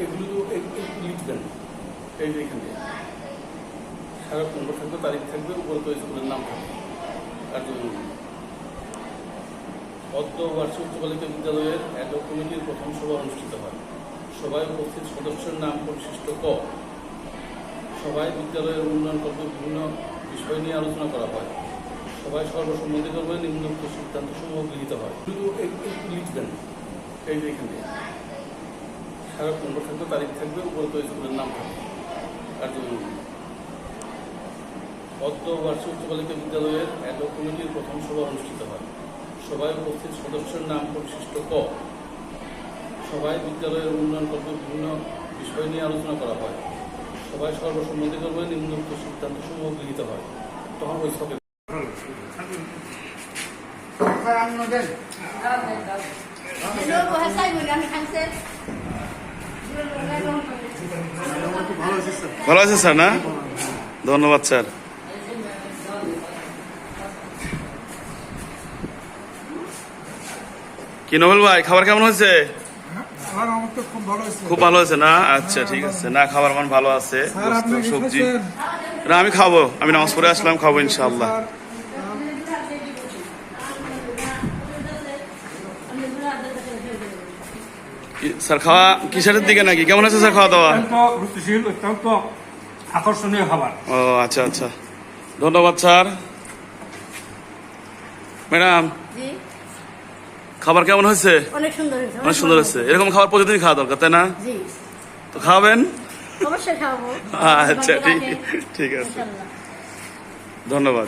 এগুলো লিখবেন এই যে এখানে। সারা নম্বর থাকবে তারিখ থাকবে উপরে তো স্কুলের নাম থাকবে। কার্যক্রম। অদ্য বার্ষিক উচ্চ বালিকা বিদ্যালয়ের একক কমিটির প্রথম সভা অনুষ্ঠিত হয়। সভায় উপস্থিত সদস্যের নাম পরিশিষ্ট ক। সভায় বিদ্যালয়ের উন্নয়ন করতে বিভিন্ন বিষয় নিয়ে আলোচনা করা হয়। সবাই সর্বসম্মতিক্রমে নিম্নোক্ত সিদ্ধান্ত সমূহ গৃহীত হয়। এক- লিখবেন এই যে এখানে। সারা পনেরো থাকবে তারিখ থাকবে উপরে তো স্কুলের নাম থাকবে। কার্যক্রম। অদ্য বার্ষিক উচ্চ বালিকা বিদ্যালয়ের একক কমিটির প্রথম সভা অনুষ্ঠিত হয়। সভায় উপস্থিত সদস্যের নাম পরিশিষ্ট ক। সভায় বিদ্যালয়ের উন্নয়ন করতে বিভিন্ন বিষয় নিয়ে আলোচনা করা হয়। সবাই সর্বসম্মতিক্রমে নিম্নোক্ত সিদ্ধান্ত সমূহ গৃহীত হয়। তখন ওই সবে yang kanser. ভালো আছে স্যার না? ধন্যবাদ স্যার। কি নবল ভাই খাবার কেমন হয়েছে? খুব ভালো হয়েছে। না? আচ্ছা ঠিক আছে। না খাবার মান ভালো আছে। সবজি? না আমি খাব। আমি নামাজ পড়ে আসলাম খাব ইনশাআল্লাহ। স্যার, স্যার খাওয়া কিসের দিকে নাকি? কেমন আছে স্যার খাওয়া দাওয়া? রুচিশীল অত্যন্ত আকর্ষণীয় খাবার। ও আচ্ছা আচ্ছা। ধন্যবাদ স্যার। ম্যাডাম খাবার কেমন হয়েছে? অনেক সুন্দর হয়েছে অনেক সুন্দর হয়েছে। এরকম খাবার প্রতিদিন খাওয়া দরকার তাই না? জি। তো খাওয়াবেন অবশ্যই খাওয়াবো। আচ্ছা ঠিক ঠিক আছে। ধন্যবাদ।